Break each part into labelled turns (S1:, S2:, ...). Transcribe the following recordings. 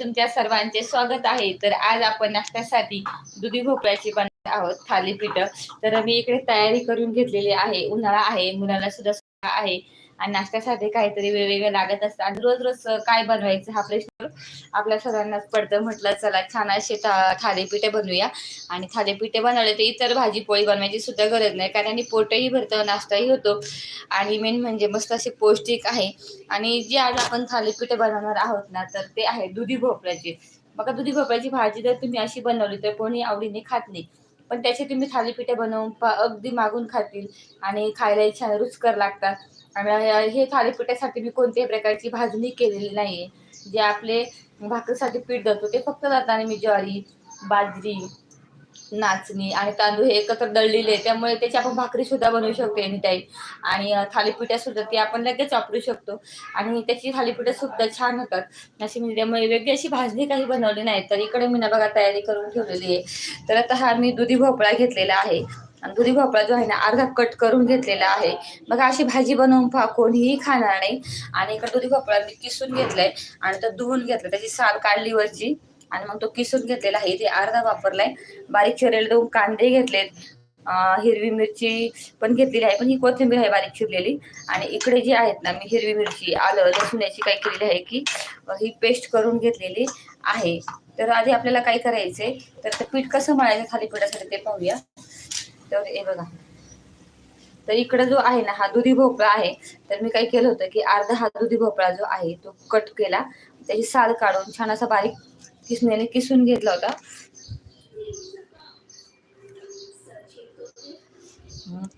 S1: तुमच्या सर्वांचे स्वागत आहे. तर आज आपण नाश्त्यासाठी दुधी भोपळ्याची बनवत आहोत थालीपीठ. तर मी इकडे तयारी करून घेतलेली आहे. उन्हाळा आहे मुलाला सुद्धा आहे. आणि नाश्त्यासाठी काहीतरी वेगवेगळं लागत असतं. आणि रोज रोज काय बनवायचं हा प्रश्न आपल्या सगळ्यांनाच पडतं. म्हटलं चला छान असे था थालीपीठे बनवूया. आणि थालीपीठे बनवले तर इतर भाजी पोळी बनवायची सुद्धा गरज नाही. कारण आणि पोटही भरतं नाश्ताही होतो. आणि मेन म्हणजे मस्त असे पौष्टिक आहे. आणि जे आज आपण थालीपिठे बनवणार आहोत ना तर ते आहे दुधी भोपळ्याची. बघा दुधी भोपळ्याची भाजी जर तुम्ही अशी बनवली तर कोणी आवडीने खात नाही. पण त्याची तुम्ही थालीपीठे बनवून पा अगदी मागून खातील. आणि खायलाही छान रुचकर लागतात. आणि हे थालीपीठासाठी मी कोणत्याही प्रकारची भाजणी केलेली नाही आहे जे आपले भाकरीसाठी पीठ देतो ते फक्त जाताना मी ज्वारी बाजरी नाचणी आणि तांदूळ हे एकत्र दळलेले त्यामुळे त्याची आपण भाकरी सुद्धा बनवू शकतो एनीटाईम आणि थालीपिठ्या सुद्धा ती आपण लगेच वापरू शकतो. आणि त्याची थालीपीठं सुद्धा छान होतात. अशी म्हणजे त्यामुळे वेगळी अशी भाजणी काही बनवली नाही. तर इकडे मी ना बघा तयारी करून ठेवलेली आहे. तर आता हा मी दुधी भोपळा घेतलेला आहे. आणि दुधी भोपळा जो आहे ना अर्धा कट करून घेतलेला आहे. बघा अशी भाजी बनवून पहा कोणीही खाणार नाही. आणि इकडे दुधी भोपळा मी किसून घेतलाय. आणि तो धुवून घेतला त्याची साल काढली वरची. आणि मग तो किसून घेतलेला आहे. ते अर्धा वापरलाय. बारीक चिरलेले दोन कांदे घेतलेत. हिरवी मिरची पण घेतलेली आहे पण ही कोथिंबीर आहे बारीक चिरलेली. आणि इकडे जी आहेत ना मी हिरवी मिरची आलं लसूण याची काय केलेली आहे की ही पेस्ट करून घेतलेली आहे. तर आधी आपल्याला काय करायचंय? तर ते पीठ कसं मळायचं खाली पिठासाठी ते पाहूया. तर हे बघा. तर इकडे जो आहे ना हा दुधी भोपळा आहे. तर मी काय केलं होतं की अर्धा हा दुधी भोपळा जो आहे तो कट केला. त्याची साल काढून छान असा बारीक किसण्याने किसून घेतला होता.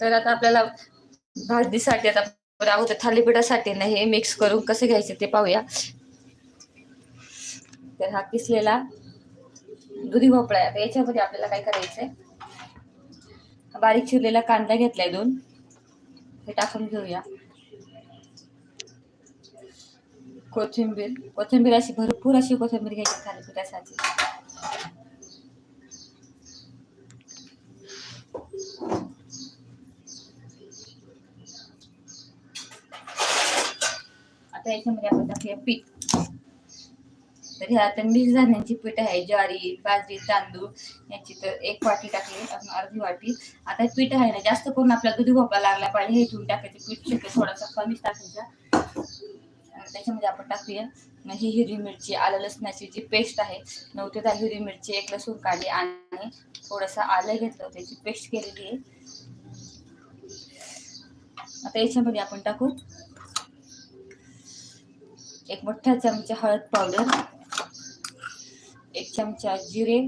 S1: तर आता आपल्याला भाजीसाठी आता अगोदर थालीपीठासाठी ना हे मिक्स करून कसे घ्यायचे ते पाहूया. तर हा किसलेला दुधी भोपळा आहे. आता याच्यामध्ये आपल्याला काय करायचंय? बारीक चिरलेला कांदा घेतलाय दोन. हे टाकून घेऊया. कोथिंबीर कोथिंबीर अशी भरपूर अशी कोथिंबीर घ्यायची थालीपीठासाठी आता याच्यामध्ये आपण टाकूया पीठ. तर ह्या आता मिक्स धान्यांची पीठ आहे ज्वारी बाजरी तांदूळ याची तर एक वाटी टाकली अर्धी वाटी. आता पीठ आहे ना जास्त करून आपला दुधी भोपळा लागला पाहिजे हे ठेवून टाकायचं. पीठ शक्य थोडासा कमीच टाकायचा. आणि त्याच्यामध्ये आपण टाकूया. ही हिरवी मिरची आलं लसणाची जी पेस्ट आहे नऊ ते दहा हिरवी मिरची एक लसूण काढली आणि थोडंसं आलं घेतलं. त्याची पेस्ट केलेली आहे. आता याच्यामध्ये आपण टाकू एक मोठा चमचा हळद पावडर एक चमचा जिरे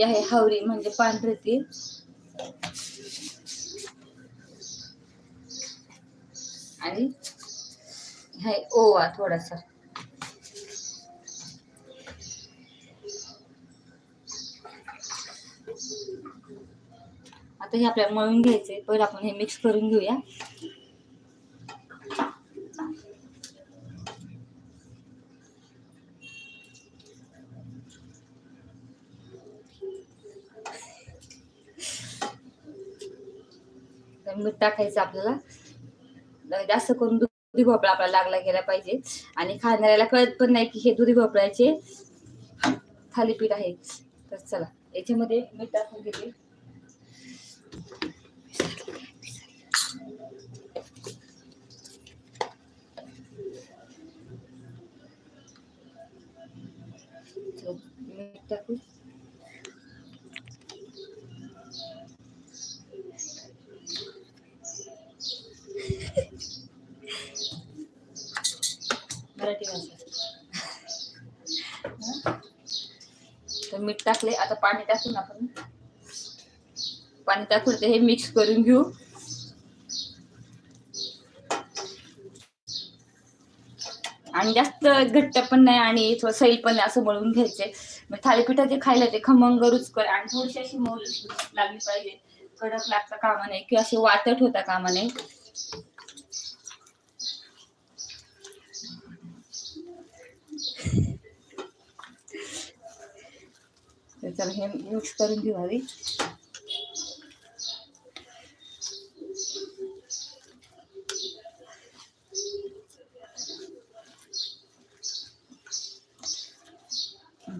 S1: ही आहे हावरी म्हणजे पांढरे ती आणि हे ओवा थोडासा. आता हे आपल्याला मळून घ्यायचंय. पहिलं आपण हे मिक्स करून घेऊया तर मीठ टाकायचं आपल्याला. जास्त करून दुधी भोपळा आपल्याला लागला गेला पाहिजे. आणि खाणाऱ्याला कळत पण नाही की हे दुधी भोपळ्याचे थालीपीठ आहे. तर चला याच्यामध्ये मीठ टाकून घेते. मीठ टाकू मीठ टाकले आता पाणी टाकून आपण पाणी टाकून ते हे मिक्स करून घेऊ. आणि जास्त घट्ट पण नाही आणि थोडं सैल पण नाही असं मळून घ्यायचे मग थालीपीठाचे खायला ते खमंग रुचकर आणि थोडीशी अशी मऊ लागली पाहिजे. कडक लागता कामा नाही किंवा असे वातट होता कामा नाही तर चला हे मिक्स करून घेऊ आधी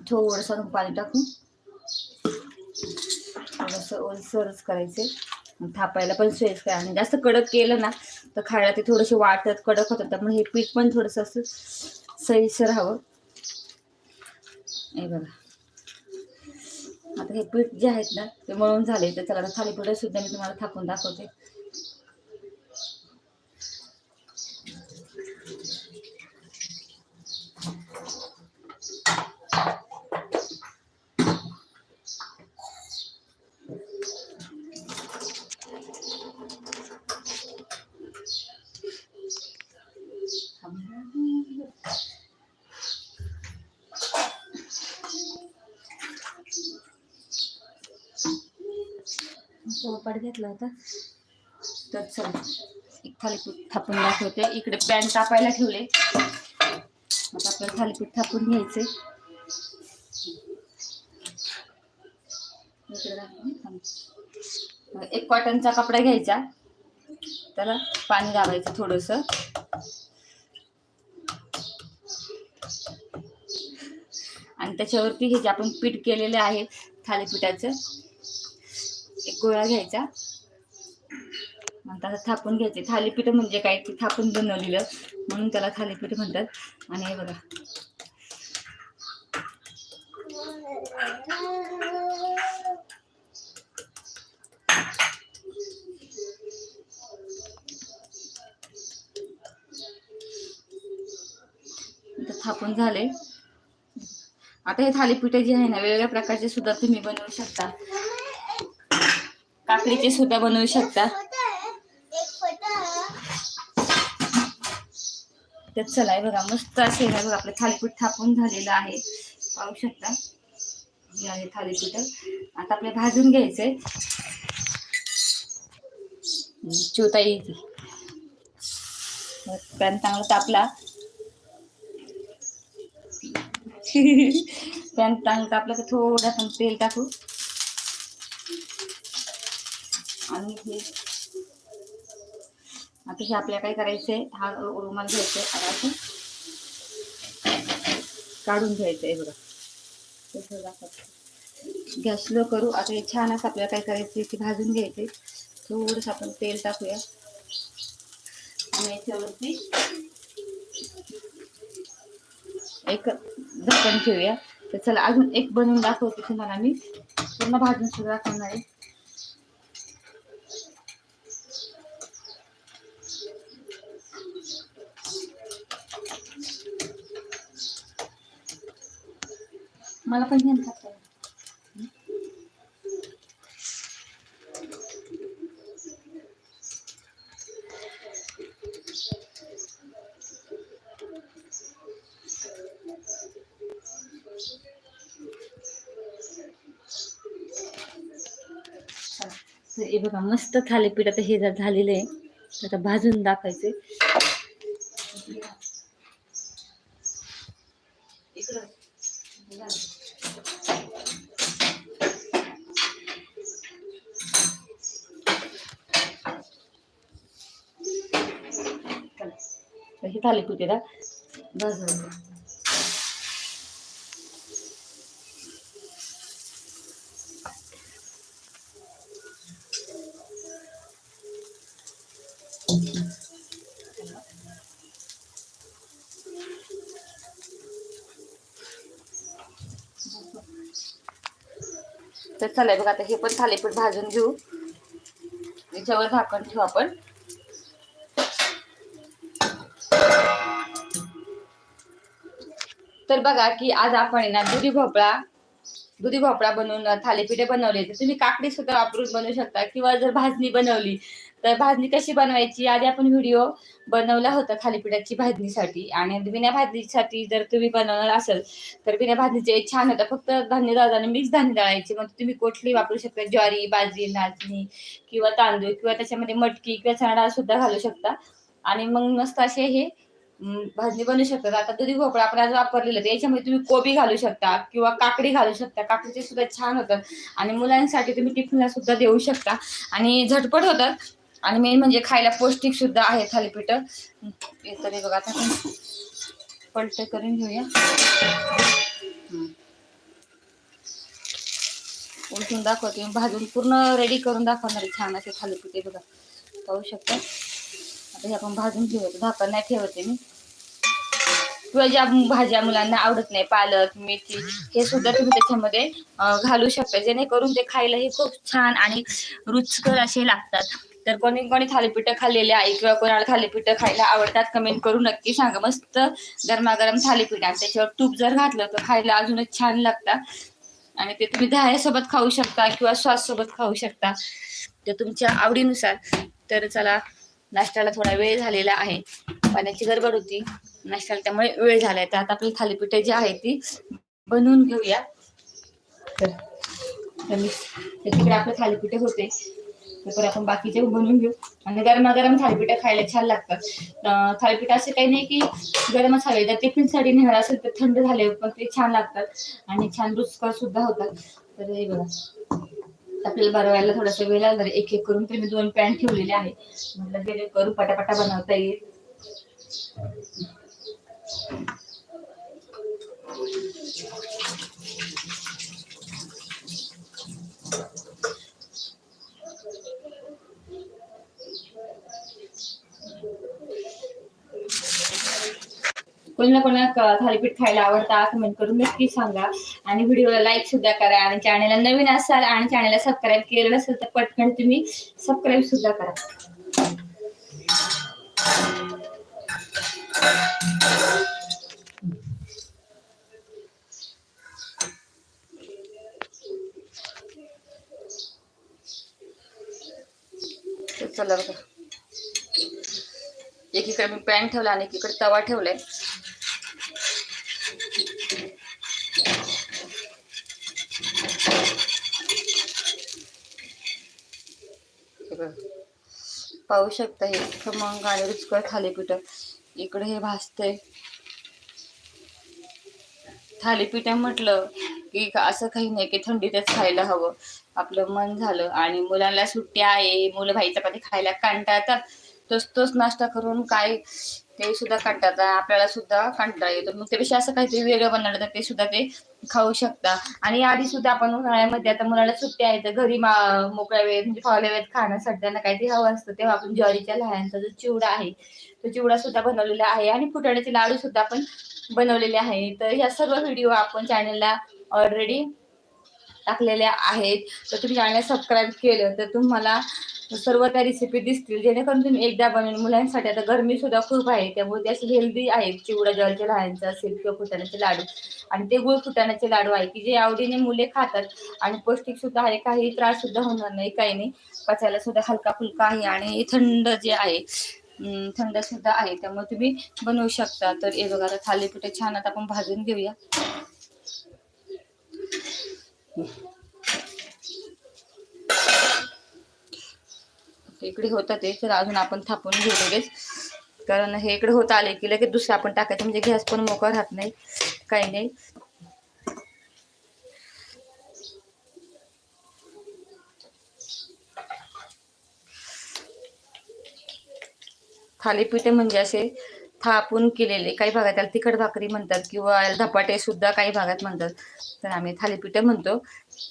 S1: थोडंसं पाणी टाकून थोडंसं ओलसरच करायचे. थापायला पण सोयीच काय आणि जास्त कडक केलं ना तर खायला ते थोडेसे वाटत कडक होतात त्यामुळे हे पीठ पण थोडंसं असं सहीसर हवं. हे बघा. आता हे पीठ जे आहेत ना ते मळून झाले तर त्याला थालीपीठ सुद्धा मी तुम्हाला थापून दाखवते. पोळपाट घेतला होता. तर चला एक थालीपीठ थापून दाखवते. इकडे पॅन तापायला ठेवले. आता आपल्याला थालीपीठ थापून घ्यायचे एक कॉटनचा कपडा घ्यायचा. त्याला पाणी दाबायचं थोडस. आणि त्याच्यावरती हे जे आपण पीठ केलेले आहे थालीपीठाचं गोळा घ्यायचा आता थापून घ्यायचे. थालीपीठ म्हणजे काय? ते थापून बनवलेलं. म्हणून त्याला थालीपीठ म्हणतात. आणि हे बघा. थापून झाले. आता हे थालीपीठ जे आहे ना वेगवेगळ्या प्रकारचे सुद्धा तुम्ही बनवू शकता. काकडीचे सुद्धा बनवू शकता. त्यात चला आहे बघा मस्त असे बघा आपलं थालीपीठ थापून झालेलं आहे. पाहू शकता. हे आहे थालीपीठ. आता आपले भाजून घ्यायचे चिवता येते. पॅन चांगला तापला. पॅन चांगला तापला तर थोडा तेल टाकू. आणि हे आता हे आपल्याला काय करायचंय? हा रुमाल घ्यायचा आहे असं काढून घ्यायचंय बघा. गॅस स्लो करू. आता हे छान असं आपल्याला काय करायचं ते भाजून घ्यायचे थोडस आपण तेल टाकूया. आणि याच्यावरती एक झाकण ठेवूया. तर चला अजून एक बनवून दाखवते तुम्हाला मी. पूर्ण भाजून सुद्धा दाखवणार आहे. मला पण घेऊन खाता येईल. तर हे बघा मस्त थालीपीठ आता हे जर झालेलं आहे आता भाजून दाखवायचे थालीपीठ ना? भाजून तर चला बघा आता हे पण थालीपीठ भाजून घेऊ. याच्यावर झाकण ठेवू आपण. तर बघा की आज आपण आहे ना दुधी भोपळा दुधी भोपळा बनवून थालीपीठे बनवले. तर तुम्ही काकडी सुद्धा वापरून बनवू शकता किंवा जर भाजणी बनवली तर भाजणी कशी बनवायची? आधी आपण व्हिडिओ बनवला होता थालीपीठाची भाजणीसाठी. आणि बिना भाजणीसाठी जर तुम्ही बनवणार असेल तर बिना भाजणीचे छान होतं. फक्त धान्य दळताना मिक्स धान्य दळायचे. मग तुम्ही कोठली वापरू शकता? ज्वारी बाजरी नाचणी किंवा तांदूळ किंवा त्याच्यामध्ये मटकी किंवा चणा सुद्धा घालू शकता. आणि मग मस्त असे हे भाजणी बनवू शकतात. आता दुधी भोपळा आपण आज वापरलेलं याच्यामध्ये तुम्ही कोबी घालू शकता किंवा काकडी घालू शकता. काकडीचे सुद्धा छान होतात. आणि मुलांसाठी तुम्ही टिफिनला सुद्धा देऊ शकता. आणि झटपट होतात. आणि मेन म्हणजे खायला पौष्टिक सुद्धा आहे थालीपीठ. तरी बघा आता पलट करून घेऊया. उलटून दाखवते. भाजून पूर्ण रेडी करून दाखवणार छान असे थालीपीठ. बघा पाहू शकता. आता हे आपण भाजून घेऊया भाकर नाही ठेवते मी. किंवा ज्या भाज्या मुलांना आवडत नाही पालक मेथी हे सुद्धा तुम्ही त्याच्यामध्ये घालू शकता. जेणेकरून ते खायला हे खूप छान आणि रुचकर असे लागतात. तर कोणी कोणी थालीपीठ खाल्लेले आहे किंवा कोणाला थालीपीठ खायला आवडतात कमेंट करून नक्की सांगा. मस्त गरमागरम थालीपीठ आणि त्याच्यावर तूप जर घातलं तर खायला अजूनच छान लागतात. आणि ते तुम्ही दह्यासोबत खाऊ शकता किंवा श्वास सोबत खाऊ शकता. ते तुमच्या आवडीनुसार. तर चला नाश्त्याला थोडा वेळ झालेला आहे. पाण्याची गडबड होती. नाश्त्याला त्यामुळे वेळ झालाय. तर आता आपली थालीपीठ जी आहे ती बनवून घेऊया. तर मी तिकडे आपले थालीपीठ होते. तर आपण बाकीचे बनवून घेऊ. आणि गरमागरम थालीपीठ खायला छान लागतात. थालीपीठ असे काही नाही की गरमच हवे जर टिफिनसाठी नेणार असेल तर थंड झाले पण ते छान लागतात. आणि छान रुचकर सुद्धा होतात. तर हे बघा. आपल्याला बनवायला थोडासा वेळ लागणार एक एक करून तुम्ही मी दोन पॅन ठेवलेले आहे म्हटलं गेले करून पटापटा बनवता येईल. कोणाला कोणाला थालीपीठ खायला आवडता कमेंट करून नक्की सांगा. आणि व्हिडिओला लाईक सुद्धा करा आणि चॅनलला नवीन असाल आणि चॅनलला सबस्क्राईब केलं नसेल तर पटकन तुम्ही सबस्क्राईब सुद्धा करा. चला बघा. एकीकडे मी पॅन ठेवला आणि एकीकडे तवा ठेवलाय. सगळं. पाहू शकता हे. खमंग आणि रुचकर थालीपीठ. इकडे हे भासते थालीपीठ म्हटलं की असं काही नाही की थंडीतच खायला हवं. आपलं मन झालं आणि मुलांना सुट्टी आहे मुलं भाई चपाती खायला कंटाळतात. तोच तोच नाश्ता करून काय ते सुद्धा कंटाळतात आपल्याला सुद्धा कंटाळा येतो. मग त्यापेक्षा असं काहीतरी वेगळं बनवलं तर ते सुद्धा ते खाऊ शकता. आणि आधी सुद्धा आपण उन्हाळ्यामध्ये आता मुलाला सुट्टी आहे तर घरी मोकळ्या वेळेत म्हणजे फावल्या वेळेत खाण्यासाठी त्यांना काहीतरी हवं असतं. तेव्हा आपण ज्वारीच्या लह्यांचा जो चिवडा आहे तो चिवडा सुद्धा बनवलेला आहे. आणि फुटाण्याचे लाडू सुद्धा आपण बनवलेले आहे. तर ह्या सर्व व्हिडिओ आपण चॅनलला ऑलरेडी टाकलेल्या आहेत. तर तुम्ही चॅनल सबस्क्राईब केलं तर तुम्हाला सर्व त्या रेसिपी दिसतील. जेणेकरून तुम्ही एकदा बनवून मुलांसाठी आता गरमी सुद्धा खूप आहे त्यामुळे ते असे हेल्दी आहेत. चिवडा ज्वारीच्या लहानचं असेल किंवा फुटाण्याचे लाडू. आणि ते गुळ फुटाण्याचे लाडू आहे की जे आवडीने मुले खातात. आणि पौष्टिक सुद्धा आहे काही त्रास सुद्धा होणार नाही काही नाही. पचायला सुद्धा हलका फुलका आहे आणि थंड जे आहे थंड सुद्धा आहे. त्यामुळे तुम्ही बनवू शकता. तर हे बघा आता थालीपीठ छान आता आपण भाजून घेऊया. इकडे होतं ते. तर अजून आपण थापून घेऊ लगेच. कारण हे इकडे होत आले की लगेच दुसरं आपण टाकायचं. म्हणजे गॅस पण मोकळा राहत नाही. काही नाही. थालीपिठे म्हणजे असे थापून केलेले. काही भागात त्याला तिखट भाकरी म्हणतात किंवा धपाटे सुद्धा काही भागात म्हणतात. तर आम्ही थालीपीठ म्हणतो.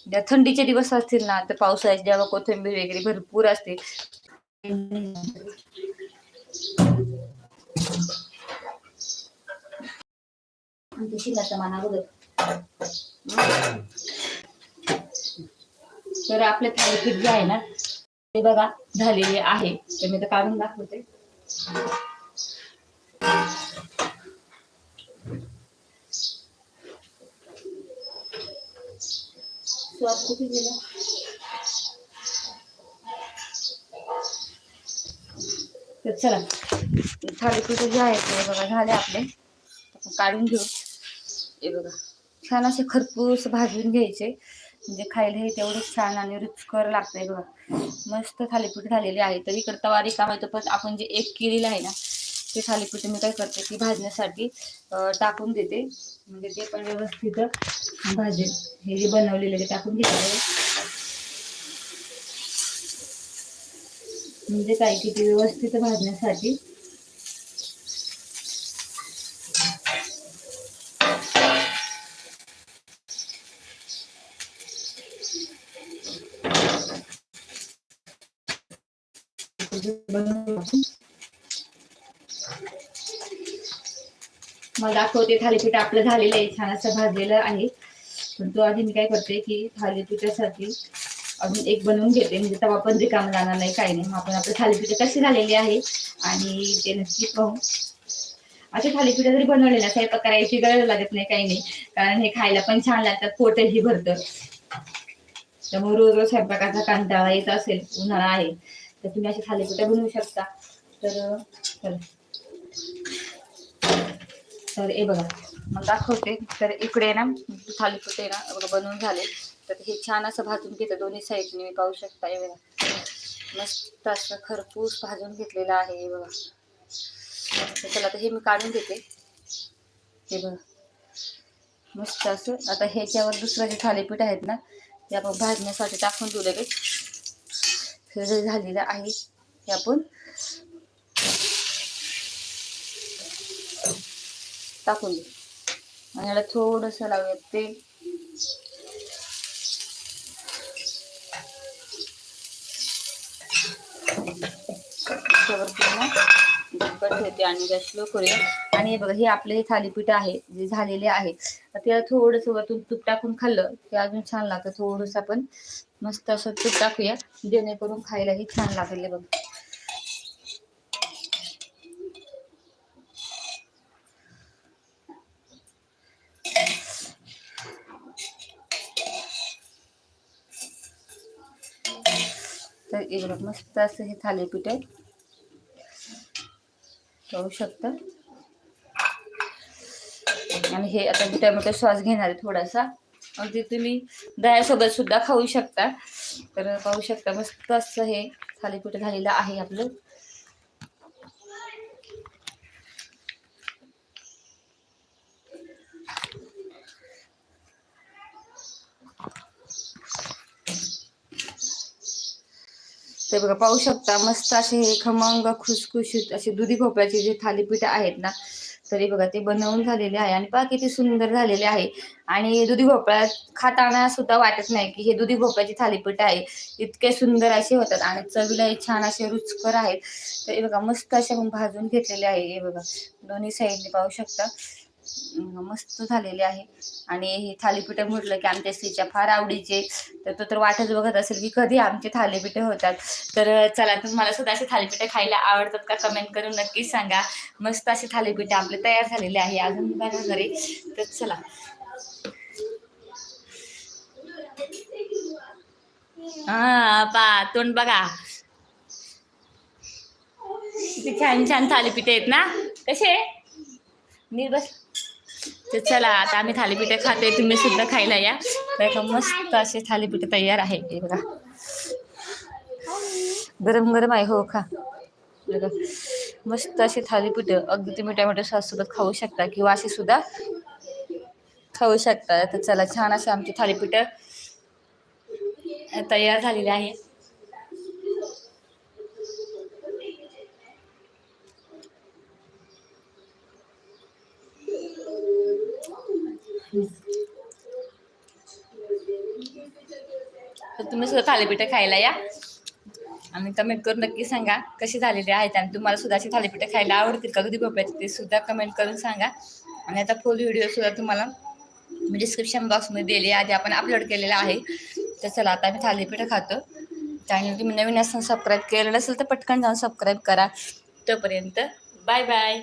S1: ज्या थंडीचे दिवस असतील ना तर पावसाळ्यात जेव्हा कोथिंबीर वगैरे भरपूर असते तर आपले थालीपीठ जे आहे ना ते बघा झालेले आहे. तर मी तर काढून दाखवते. स्वाद कुठे गेला तर चला. थालीपीठ जे आहेत ते बघा झाले आपले. आपण काढून घेऊ. हे बघा. छान असे खरपूस भाजून घ्यायचे. म्हणजे खायला हे तेवढंच छान आणि रुचकर लागतंय बघा. मस्त थालीपीठ झालेले आहे. तर इकडं तवा रिकामा येतो पण आपण जे एक केलेलं आहे ना ते थालीपीठ मी काय करते की भाजण्यासाठी टाकून देते. म्हणजे ते पण व्यवस्थित भाजेल. हे जे बनवलेलं आहे ते टाकून घेतलं म्हणजे काय किती व्यवस्थित भाजण्यासाठी. मला दाखवते थालीपीठ आपलं झालेलं आहे छान असं भाजलेलं आहे. पण तो आधी मी काय करते की थालीपीठासाठी अजून एक बनवून घेते. म्हणजे तवा पण रिकाम जाणार नाही काही नाही. मग आपण आपलं थालीपीठ कशी झालेली आहे आणि ते नक्की पाहू. असे थालीपीठ जरी बनवले ना स्वयंपाक करायची गरज लागत नाही काही नाही. कारण हे खायला पण छान लागतात पोटही भरतं. त्यामुळे रोज रोज स्वयंपाकाचा कंटाळा येत असेल उन्हाळा आहे तर तुम्ही अशी थालीपीठ बनवू शकता. तर तर हे बघा मग दाखवते. तर इकडे ना थालीपीठ आहे ना बघा बनवून झाले. तर हे छान असं भाजून घेतं दोन्ही साईडने मी पाहू शकता. हे बघा. मस्त असं खरपूस भाजून घेतलेलं आहे हे बघा. तर चला आता हे मी काढून घेते. हे बघा. मस्त असं. आता ह्याच्यावर दुसरं जे थालीपीठ आहेत ना ते आपण भाजण्यासाठी टाकून देऊ लगेच. हे जे झालेलं आहे ते आपण टाकून देऊ. आणि याला थोडंसं लावूयात तेल. त्याच्यावरती ना झाकण ठेवते आणि गॅस स्लो करूया. आणि हे बघा हे आपले हे थालीपीठ आहे जे झालेले आहे त्याला थोडंसं वरतून तूप टाकून खाल्लं ते अजून छान लागतं. थोडंसं आपण मस्त असं तूप टाकूया जेणेकरून खायलाही छान लागेल बघ. तर हे बघा मस्त असं हे थालीपीठ आहे. पाहू शकता. आणि हे आता मी टोमॅटो सॉस घेणार आहे थोडासा. अगदी तुम्ही दह्यासोबत सुद्धा खाऊ शकता. तर पाहू शकता मस्त असं हे थालीपीठ झालेलं आहे आपलं. ते बघा पाहू शकता मस्त असे हे खमंग खुसखुशीत असे दुधी भोपळ्याचे जे थालीपीठ आहेत ना तरी बघा ते बनवून झालेले आहे आणि पहा किती सुंदर झालेले आहे. आणि दुधी भोपळा खाताना सुद्धा वाटत नाही की हे दुधी भोपळ्याची थालीपीठ आहे. इतके सुंदर असे होतात आणि चवीला छान असे रुचकर आहेत. तरी बघा मस्त असे आपण भाजून घेतलेले आहे. हे बघा दोन्ही साईडने पाहू शकता. मस्त झालेले आहे. आणि हे थालीपीठ म्हटलं की आमच्या स्त्रीच्या फार आवडीचे. तर तो तर वाटच बघत असेल की कधी आमचे थालीपीठ होतात. तर चला तुम्हाला सुद्धा असे थालीपीठ खायला आवडतात का कमेंट करून नक्कीच सांगा. मस्त असे थालीपीठ आपले तयार झालेले आहे. अजून बघा घरी. तर चला. हा पा तोंड बघा. किती छान छान थालीपीठ आहेत ना. कसे? निर्बस बस. तर चला आता आम्ही थालीपीठ खाते तुम्ही सुद्धा खायला या. का मस्त असे थालीपीठ तयार आहे बघा. गरम गरम आहे हो खा. बघा मस्त असे थालीपीठ अगदी तुम्ही टोमॅटो सॉस सोबत खाऊ शकता किंवा असे सुद्धा खाऊ शकता. तर चला छान असे आमचे थालीपीठ तयार झालेले आहे. तुम्ही सुद्धा थालीपीठ खायला या. आणि कमेंट करून नक्की सांगा कशी झालेली आहेत आणि तुम्हाला सुद्धा अशी थालीपीठ खायला आवडतील का? कधी भोपळ्याचे ते सुद्धा कमेंट करून सांगा. आणि आता फुल व्हिडिओ सुद्धा तुम्हाला मी डिस्क्रिप्शन बॉक्समध्ये दिले आधी आपण अपलोड केलेला आहे. तर चला आता आम्ही थालीपीठ खातो. चॅनल तुम्ही नवीन असताना सबस्क्राईब केलं नसेल तर पटकन जाऊन सबस्क्राईब करा. तोपर्यंत बाय बाय